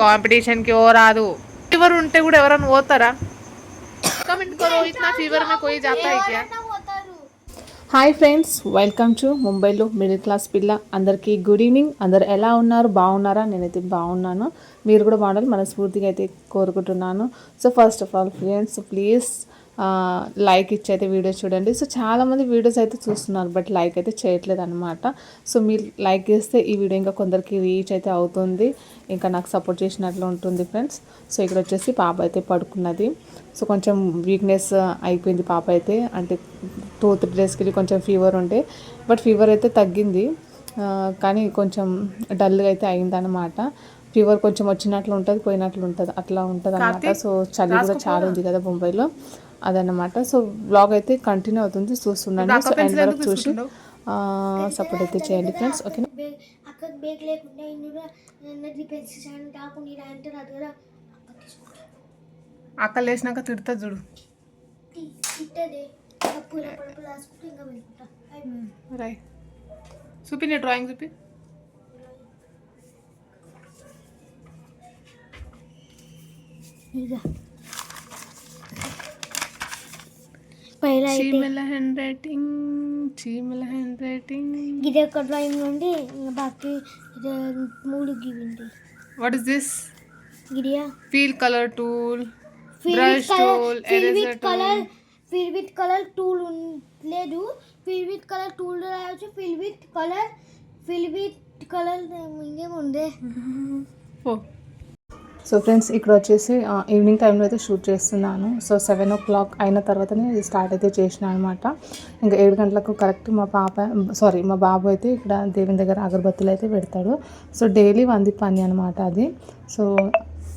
కాంపిటీషన్కి ఓ రాదు ఫీవర్ ఉంటే కూడా ఎవరైనా పోతారా? కమెంట్ కరో ఇట్లా ఫీవర్ కోయి జాతా హై క్యా హాయ్ ఫ్రెండ్స్ వెల్కమ్ టు ముంబైలో మిడిల్ క్లాస్ పిల్ల. అందరికీ గుడ్ ఈవినింగ్ అందరు ఎలా ఉన్నారు? బాగున్నారా? నేనైతే బాగున్నాను. మీరు కూడా బాగుండాలి మనస్ఫూర్తిగా అయితే కోరుకుంటున్నాను. So first of all friends please like ఇచ్చి అయితే వీడియో చూడండి. సో చాలామంది వీడియోస్ అయితే చూస్తున్నారు బట్ లైక్ అయితే చేయట్లేదు అనమాట సో మీరు లైక్ చేస్తే ఈ వీడియో ఇంకా కొందరికి రీచ్ అయితే అవుతుంది. ఇంకా నాకు సపోర్ట్ చేసినట్లు ఉంటుంది ఫ్రెండ్స్ సో ఇక్కడ వచ్చేసి పాప అయితే పడుకున్నది. సో కొంచెం వీక్నెస్ అయిపోయింది పాప అయితే. అంటే టూ త్రీ డేస్కి కొంచెం ఫీవర్ ఉండే. బట్ ఫీవర్ అయితే తగ్గింది. కానీ కొంచెం డల్గా అయితే అయిందనమాట ఫీవర్ కొంచెం వచ్చినట్లు ఉంటుంది పోయినట్లు ఉంటుంది అట్లా ఉంటుంది అనమాట సో చలి కూడా చాలా ఉంది కదా ముంబైలో అదన్నమాట. సో బ్లాగ్ అయితే కంటిన్యూ అవుతుంది. చూస్తున్నాను సో ఎండ్ వరకు చూసి సపోర్ట్ అయితే చేయండి ఫ్రెండ్స్ ఓకేనా బేగ్ అక్కకి బేగ్ లేకుండా ఇందులో నన్నది పెంచాను కాకుండా ఇలా అంటే రాదు కదా. అక్క లేచినాక తిడతా చూడు. తిట్టదే. పూల పడుపు రాసుకుంటే ఇంకా వెళ్ళుకుంటా రై చూపి నీ డ్రాయింగ్ చూపి. ఇక పైన అయితే చీమల హ్యాండ్ రైటింగ్ చీమల హ్యాండ్ రైటింగ్ ఇది ఒక డ్రాయింగ్ ఉండి ఇంకా బాకీ ఇది మూడు గివింది what is this గిడియా fill colour tool fill Brush tool, fill eraser with colour fill with colour tool లేదు ఫిల్ విత్ కలర్ టూల్ రాయొచ్చు fill with colour fill with colour ఇంకేముంది ఓ సో ఫ్రెండ్స్ ఇక్కడ వచ్చేసి ఈవినింగ్ టైంలో అయితే షూట్ చేస్తున్నాను. So seven ఓ clock అయిన తర్వాతనే ఇది స్టార్ట్ అయితే చేసిన అనమాట ఇంకా ఏడు గంటలకు కరెక్ట్ మా పాప సారీ మా బాబు అయితే ఇక్కడ దేవుని దగ్గర అగరబత్తులు అయితే పెడతాడు. సో డైలీ వంది పని అనమాట అది. సో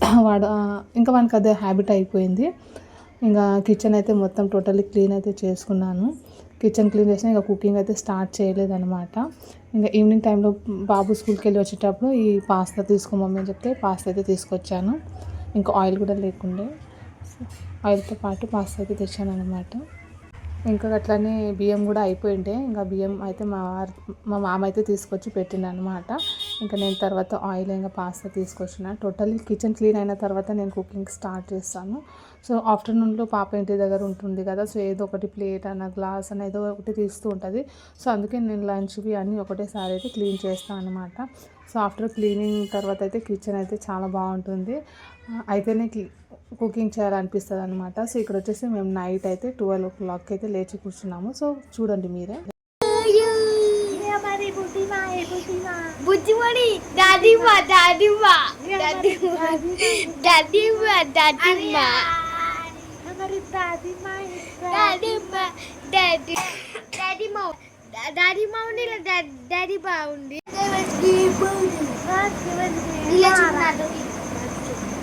వాడు ఇంకా వానికి అదే హ్యాబిట్ అయిపోయింది. ఇంకా కిచెన్ అయితే మొత్తం టోటల్లీ క్లీన్ అయితే చేసుకున్నాను. కిచెన్ క్లీన్ చేసిన ఇంకా కుకింగ్ అయితే స్టార్ట్ చేయలేదన్నమాట. ఇంకా ఈవినింగ్ టైంలో బాబు స్కూల్కి వెళ్ళి వచ్చేటప్పుడు ఈ పాస్తా తీసుకోమమ్మీ అని చెప్తే పాస్తా అయితే తీసుకొచ్చాను. ఇంకా ఆయిల్ కూడా లేకుండే. ఆయిల్తో పాటు పాస్తా అయితే తెచ్చాను అనమాట ఇంకా అట్లనే బియ్యం కూడా అయిపోయిండే ఇంకా బియ్యం అయితే మా మా మామ అయితే తీసుకొచ్చి పెట్టిన అనమాట ఇంకా నేను తర్వాత ఆయిల్ ఇంకా పాస్తా తీసుకొచ్చిన. టోటల్లీ కిచెన్ క్లీన్ అయిన తర్వాత నేను కుకింగ్ స్టార్ట్ చేస్తాను. సో ఆఫ్టర్నూన్లో పాప ఇంటి దగ్గర ఉంటుంది కదా సో ఏదో ఒకటి ప్లేట్ అన్న గ్లాస్ అన్న ఏదో ఒకటి తీస్తూ ఉంటుంది. సో అందుకే నేను లంచ్వి అన్నీ ఒకటేసారి అయితే క్లీన్ చేస్తాను అనమాట సో ఆఫ్టర్ క్లీనింగ్ తర్వాత అయితే కిచెన్ అయితే చాలా బాగుంటుంది. అయితేనే క్లీ- కుకింగ్ చేయాలనిపిస్తుంది అనమాట సో ఇక్కడ వచ్చేసి మేము నైట్ అయితే ట్వెల్వ్ ఓ క్లాక్ అయితే లేచి కూర్చున్నాము. సో చూడండి మీరే. బుజ్జిమణి దాదివ్వ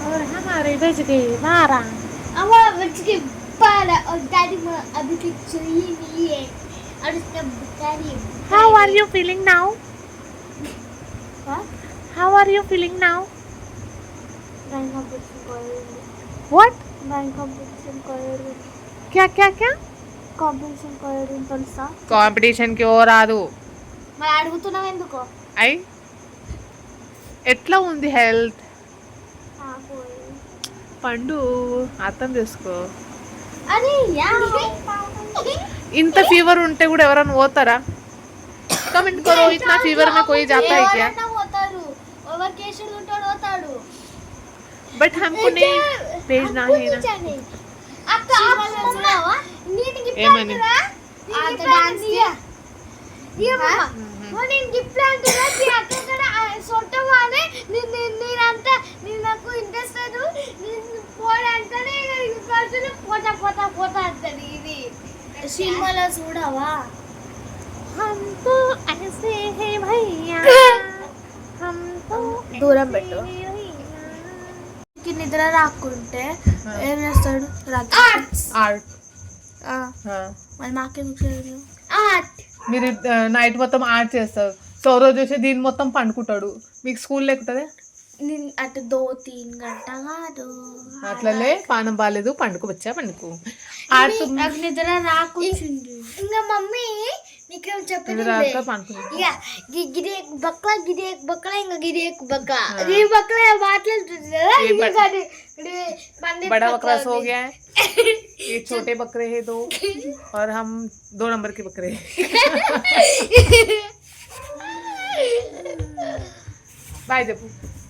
దాదివ్వ దాదివ్వ దాదివ్వ దాదివ్వ దాదిమ్మ డాడీ డాడీ మౌ డాడీ మౌండి డాడీ బాగుంది ఇలా చిన్నాడు అమ్మ వచ్చి పాల డాడీ అభి చెయ్యి అడుస్తా daddy How are you feeling now? How are you feeling now? Drawing competition కోయడం What? డ్రాయింగ్ కాంపిటీషన్ కోయడం क्या क्या क्या? కాంపిటీషన్ కోయడం తెలుసా కాంపిటీషన్ కి ఓ రాదు మరి అడుగుతున్నావు ఎందుకో అయి ఎట్లా ఉంది హెల్త్ నాకు పండు అర్థం చేసుకో అది ఇంత ఫీవర్ ఉంటే కూడా ఎవరైనా పోతారా కమెంట్ करो इतना फीवर में कोई जाता है क्या ఎవరైనా పోతారు ఎవరి కేసులు ఉంటాడు పోతాడు बट हमको नहीं भेजना है ना అక్క చూస్తున్నావా నీటి గిఫ్ట్ ఏమని? అంటురా నీటి డాన్స్ నేను గిఫ్ట్ అంటున్నా నీ అక్క కూడా సొట్టవానే నేనంతా నేను నాకు ఇంట్రెస్ట్ లేదు. నేను పోడంటేనే పడుతుంది పోతా పోతా పోతా అంటది ఇది. సినిమాలో చూడవా? హంతో ఐసే హే భయ్యా. హంతో దూరం పెట్టు. నిద్ర రాకుంటే ఏం చేస్తాడు? ఆర్ట్. మరి మాకేం ఆర్ట్. మీరు నైట్ మొత్తం ఆర్ట్ చేస్తారు. సౌరవ్ చూసి దీని మొత్తం పండుకుంటాడు. మీకు స్కూల్ లేకుంటుందా? అటు దో తీన్ గంట కాదు అట్లలే పానం బాగాలేదు పండుకోవచ్చా పండుకు ఆడుతూ నాకు నిద్ర రాకుంటుంది ఇంకా మమ్మీ నీకేం ఇది చెప్పింది రాక పనుకుని ఇక గి- గిది ఎక్ బక్లా గిది ఎక్ బక్లా ఇంకా గిది ఎక్ బక్లా గిది బక్లా మాట్లాడుతుంది కదా ये ఇది बड़- కాదు. ఇది పండిత్ बड़ा బక్లా बकरा सो ఉంది. गया है ये छोटे बकरे हैं दो और हम दो नंबर के बकरे हैं बाय जपू